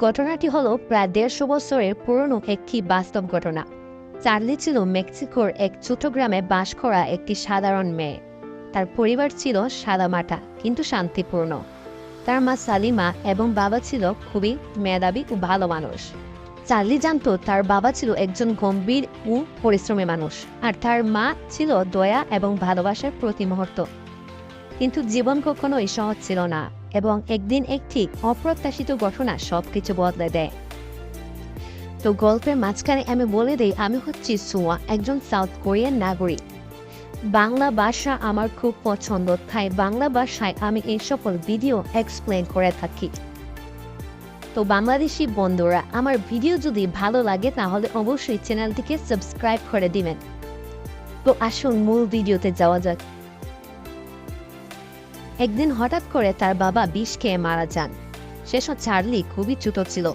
ঘটনাটি হলো প্রায় দেড়শো বছরের পুরনো একটি বাস্তব ঘটনা। চার্লি ছিল মেক্সিকোর এক ছোট গ্রামে বাস করা একটি সাধারণ মেয়ে। তার পরিবার ছিল সাদামাটা, কিন্তু শান্তিপূর্ণ। তার মা সালিমা এবং বাবা ছিল খুবই মেধাবী ও ভালো মানুষ। চার্লি জানতো তার বাবা ছিল একজন গম্ভীর ও পরিশ্রমী মানুষ, আর তার মা ছিল দয়া এবং ভালোবাসার প্রতি মুহূর্ত। কিন্তু জীবন কখনোই সহজ ছিল না। এবং একদিন একটি অপ্রত্যাশিত ঘটনা সবকিছু বদলে দেয়। তো গল্পের মাঝখানে আমি বলে দেই, আমি হচ্ছি সুয়া, একজন সাউথ কোরিয়ান নাগরিক। বাংলা ভাষা আমার খুব পছন্দ, তাই বাংলা ভাষায় আমি এই সকল ভিডিও এক্সপ্লেন করে থাকি। তো বাংলাদেশি বন্ধুরা, আমার ভিডিও যদি ভালো লাগে, তাহলে অবশ্যই চ্যানেলটিকে সাবস্ক্রাইব করে দিবেন। তো আসুন, মূল ভিডিওতে যাওয়া যাক। একদিন হঠাৎ করে তার বাবা বিষ খেয়ে মারা যান। সেসব চার্লি খুবই ছোট ছিল,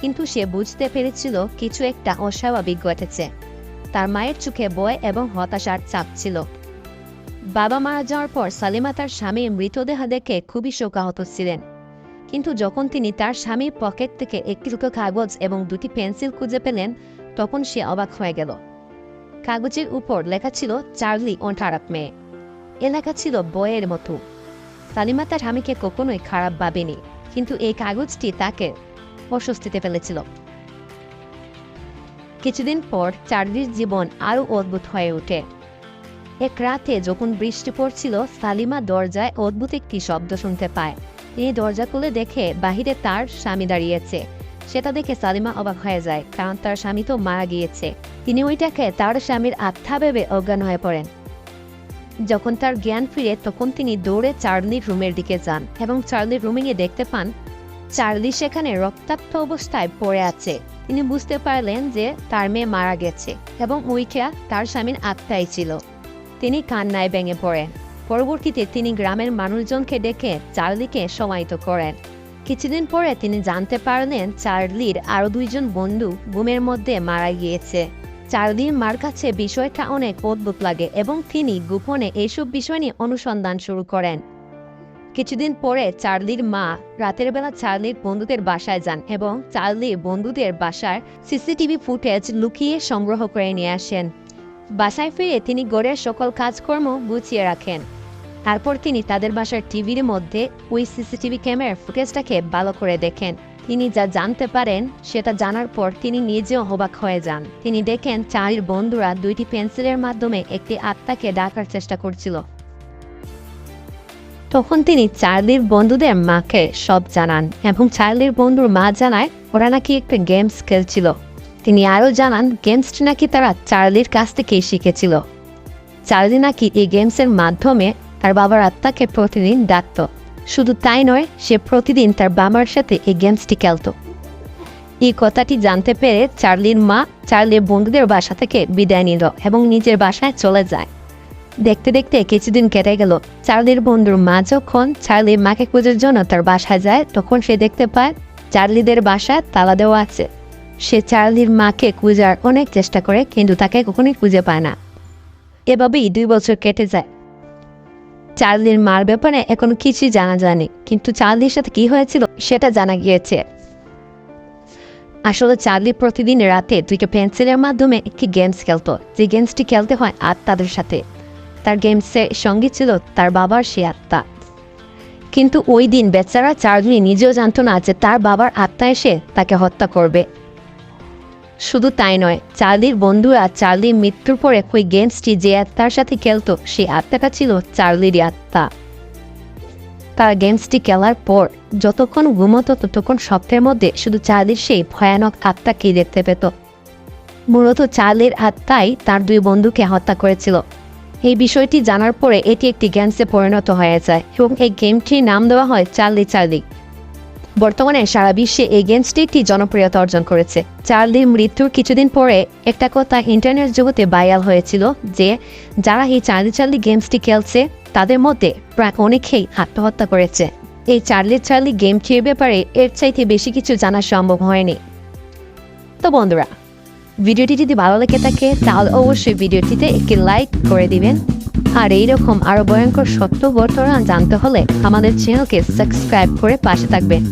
কিন্তু সে বুঝতে পেরেছিল কিছু একটা অস্বাভাবিক ঘটেছে। তার মায়ের চোখে বয় এবং হতাশার চাপ ছিল। বাবা মারা যাওয়ার পর সালিমা তার স্বামীর মৃতদেহ দেখে খুবই শোকাহত ছিলেন। কিন্তু যখন তিনি তার স্বামীর পকেট থেকে একটি টুকরো কাগজ এবং দুটি পেন্সিল খুঁজে পেলেন, তখন সে অবাক হয়ে গেল। কাগজের উপর লেখা ছিল, চার্লি অন্টারাপ মেয়ে। এ লেখা ছিল, বইয়ের মতো। সালিমা তার স্বামীকে কখনোই খারাপ ভাবেনি, কিন্তু এই কাগজটি তাকে অস্বস্তিতে ফেলেছিল। কিছুদিন পর চার্লির জীবন আরও অদ্ভুত হয়ে ওঠে। এক রাতে যখন বৃষ্টি পড়ছিল, সালিমা দরজায় অদ্ভুত একটি শব্দ শুনতে পায়। তিনি দরজা খুলে দেখে বাহিরে তার স্বামী দাঁড়িয়েছে। সেটা দেখে সালিমা অবাক হয়ে যায়, কারণ তার স্বামী তো মারা গিয়েছে। তিনি ওইটাকে তার স্বামীর আত্মা ভেবে অজ্ঞান হয়ে পড়েন। যখন তার জ্ঞান ফিরে তখন তিনি দৌড়ে চার্লির রুমের দিকে যান এবং চার্লির রুমে গিয়ে দেখতে পান, চার্লি সেখানে রক্তাক্ত অবস্থায় পড়ে আছে। তিনি বুঝতে পারলেন যে তার মেয়ে মারা গেছে এবং ওইটা তার স্বামীর আত্মাই ছিল। তিনি কান্নায় ভেঙে পড়েন। পরবর্তীতে তিনি গ্রামের মানুষজনকে ডেকে চার্লিকে সমাহিত করেন। কিছুদিন পরে তিনি জানতে পারলেন চার্লির আরও দুইজন বন্ধু বুমের মধ্যে মারা গিয়েছে। চার্লির মার কাছে বিষয়টা অনেক অদ্ভুত লাগে এবং তিনি গোপনে এইসব বিষয় নিয়ে অনুসন্ধান শুরু করেন। কিছুদিন পরে চার্লির মা, রাতের বেলা চার্লির বন্ধুদের বাসায় যান এবং চার্লি বন্ধুদের বাসার সিসিটিভি ফুটেজ লুকিয়ে সংগ্রহ করে নিয়ে আসেন। বাসায় ফিরে তিনি গড়ের সকল কাজকর্ম গুছিয়ে রাখেন। তারপর তিনি তাদের বাসার টিভির মধ্যে ওই সিসিটিভি ক্যামেরার ফুটেজটাকে ভালো করে দেখেন। তিনি যা জানতে পারেন, সেটা জানার পর তিনি নিজেও অবাক হয়ে যান। তিনি দেখেন চারির বন্ধুরা দুইটি পেন্সিলের মাধ্যমে একটি আত্মাকে ডাকার চেষ্টা করছিল। তখন তিনি চার্লির বন্ধুদের মাকে সব জানান এবং চার্লির বন্ধুর মা জানায়, ওরা নাকি একটা গেমস খেলছিল। তিনি আরও জানান, গেমসটি নাকি তারা চার্লির কাছ থেকেই শিখেছিল। চার্লি নাকি এই গেমসের মাধ্যমে তার বাবার আত্মাকে প্রতিদিন ডাকত। শুধু তাই নয়, সে প্রতিদিন তার বাবার সাথে এই গেমসটি খেলত। এই কথাটি জানতে পেরে চার্লির মা চার্লির বন্ধুদের বাসা থেকে বিদায় নিল এবং নিজের বাসায় চলে যায়। দেখতে দেখতে কিছুদিন কেটে গেল। চার্লির বন্ধুর মা যখন চার্লির মাকে খোঁজার জন্য তার বাসায় যায়, তখন সে দেখতে পায় চার্লিদের বাসায় তালা দেওয়া আছে। সে চার্লির মাকে খুঁজার অনেক চেষ্টা করে, কিন্তু তাকে কখনোই খুঁজে পায় না। এভাবেই দুই বছর কেটে যায়। চার্লির মার ব্যাপারে এখনও কিছুই জানা যায়নি। কিন্তু চার্লির সাথে কি হয়েছিল সেটা জানা গিয়েছে। আসলে চার্লি প্রতিদিন রাতে দুইটা পেন্সিলের মাধ্যমে একটি গেমস খেলতো। যে গেমসটি খেলতে হয় আত্মাদের সাথে। তার গেমসের সঙ্গে ছিল তার বাবার সে আত্মা। কিন্তু ওই দিন বেচারা চার্লি নিজেও জানতো না যে তার বাবার আত্মা এসে তাকে হত্যা করবে। শুধু তাই নয়, চার্লির বন্ধুরা চার্লির মৃত্যুর পরে ওই গেমসটি যে আত্মার সাথে খেলতো, সেই আত্মাটা ছিল চার্লিরই আত্মা। তার গেমসটি খেলার পর, যতক্ষণ ঘুমতো ততক্ষণ স্বপ্নের মধ্যে শুধু চার্লির সেই ভয়ানক আত্মাকেই দেখতে পেত। মূলত চার্লির আত্মাই তার দুই বন্ধুকে হত্যা করেছিল। এই বিষয়টি জানার পরে এটি একটি গেমসে পরিণত হয়ে যায় এবং এই গেমটির নাম দেওয়া হয় চার্লি চার্লি। বর্তমানে সারা বিশ্বে এই গেমসটি একটি জনপ্রিয়তা অর্জন করেছে। চার্লির মৃত্যুর কিছুদিন পরে একটা কথা ইন্টারনেট জগতে ভাইরাল হয়েছিল যে, যারা এই চার্লি চার্লি গেমসটি খেলছে, তাদের মধ্যে প্রায় অনেকেই আত্মহত্যা করেছে। এই চার্লি চার্লি গেমটির ব্যাপারে এর চাইতে বেশি কিছু জানা সম্ভব হয়নি। তো বন্ধুরা, ভিডিওটি যদি ভালো লেগে থাকে, তাহলে অবশ্যই ভিডিওটিতে একটি লাইক করে দিবেন। আর এইরকম আরও ভয়ঙ্কর সত্য বর্তমান জানতে হলে আমাদের চ্যানেলকে সাবস্ক্রাইব করে পাশে থাকবেন।